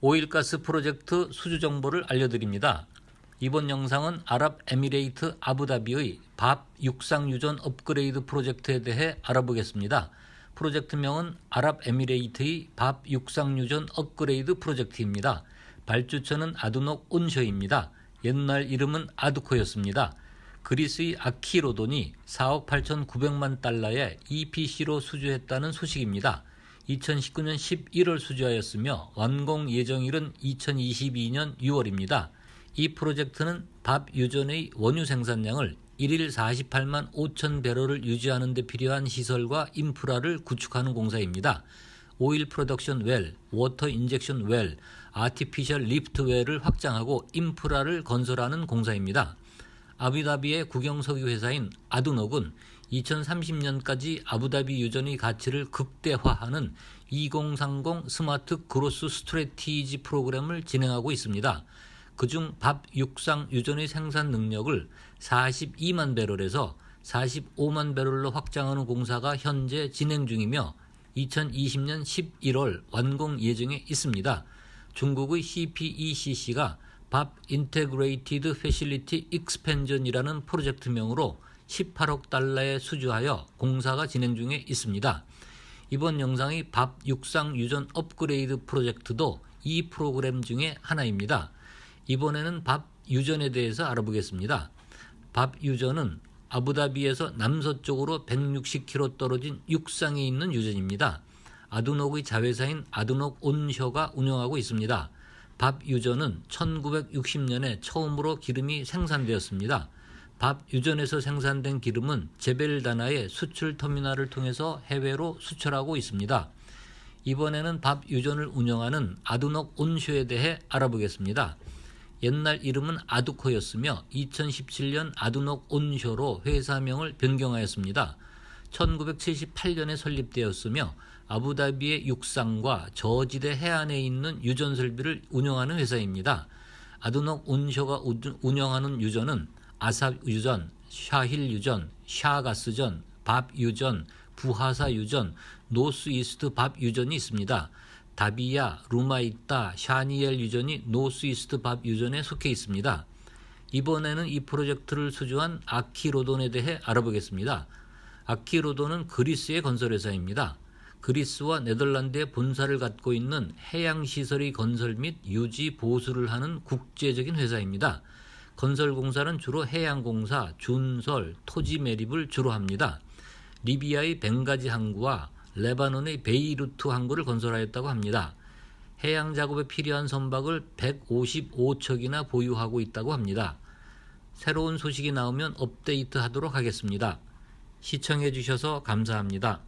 오일가스 프로젝트 수주 정보를 알려드립니다. 이번 영상은 아랍에미레이트 아부다비의 밥 육상유전 업그레이드 프로젝트에 대해 알아보겠습니다. 프로젝트명은 아랍에미레이트의 밥 육상유전 업그레이드 프로젝트입니다. 발주처는 아두녹 온셔입니다. 옛날 이름은 아두코였습니다. 그리스의 아키로돈이 4억 8,900만 달러의 EPC로 수주했다는 소식입니다. 2019년 11월 수주하였으며 완공 예정일은 2022년 6월입니다. 이 프로젝트는 밥 유전의 원유 생산량을 1일 48만 5천 배럴을 유지하는 데 필요한 시설과 인프라를 구축하는 공사입니다. 오일 프로덕션 웰, 워터 인젝션 웰, 아티피셜 리프트 웰을 확장하고 인프라를 건설하는 공사입니다. 아부다비의 국영석유 회사인 아두녹은 2030년까지 아부다비 유전의 가치를 극대화하는 2030 스마트 그로스 스트레티지 프로그램을 진행하고 있습니다. 그중 밥 육상 유전의 생산 능력을 42만 배럴에서 45만 배럴로 확장하는 공사가 현재 진행 중이며 2020년 11월 완공 예정에 있습니다. 중국의 CPECC가 밥 인테그레이티드 패실리티 익스펜전이라는 프로젝트명으로 18억 달러에 수주하여 공사가 진행 중에 있습니다. 이번 영상의 밥 육상 유전 업그레이드 프로젝트도 이 프로그램 중에 하나입니다. 이번에는 밥 유전에 대해서 알아보겠습니다. 밥 유전은 아부다비에서 남서쪽으로 160km 떨어진 육상에 있는 유전입니다. 아두녹의 자회사인 아두녹 온셔가 운영하고 있습니다. 밥 유전은 1960년에 처음으로 기름이 생산되었습니다. 밥 유전에서 생산된 기름은 제벨다나의 수출 터미널을 통해서 해외로 수출하고 있습니다. 이번에는 밥 유전을 운영하는 아두녹 온쇼에 대해 알아보겠습니다. 옛날 이름은 아두코였으며 2017년 아두녹 온쇼로 회사명을 변경하였습니다. 1978년에 설립되었으며 아부다비의 육상과 저지대 해안에 있는 유전 설비를 운영하는 회사입니다. 아두녹 온쇼가 운영하는 유전은 아삽 유전, 샤힐 유전, 샤가스전, 밥 유전, 부하사 유전, 노스 이스트 밥 유전이 있습니다. 다비야, 루마이타, 샤니엘 유전이 노스 이스트 밥 유전에 속해 있습니다. 이번에는 이 프로젝트를 수주한 아키로돈에 대해 알아보겠습니다. 아키로돈은 그리스의 건설회사입니다. 그리스와 네덜란드의 본사를 갖고 있는 해양시설의 건설 및 유지 보수를 하는 국제적인 회사입니다. 건설 공사는 주로 해양공사, 준설, 토지 매립을 주로 합니다. 리비아의 벵가지 항구와 레바논의 베이루트 항구를 건설하였다고 합니다. 해양 작업에 필요한 선박을 155척이나 보유하고 있다고 합니다. 새로운 소식이 나오면 업데이트 하도록 하겠습니다. 시청해 주셔서 감사합니다.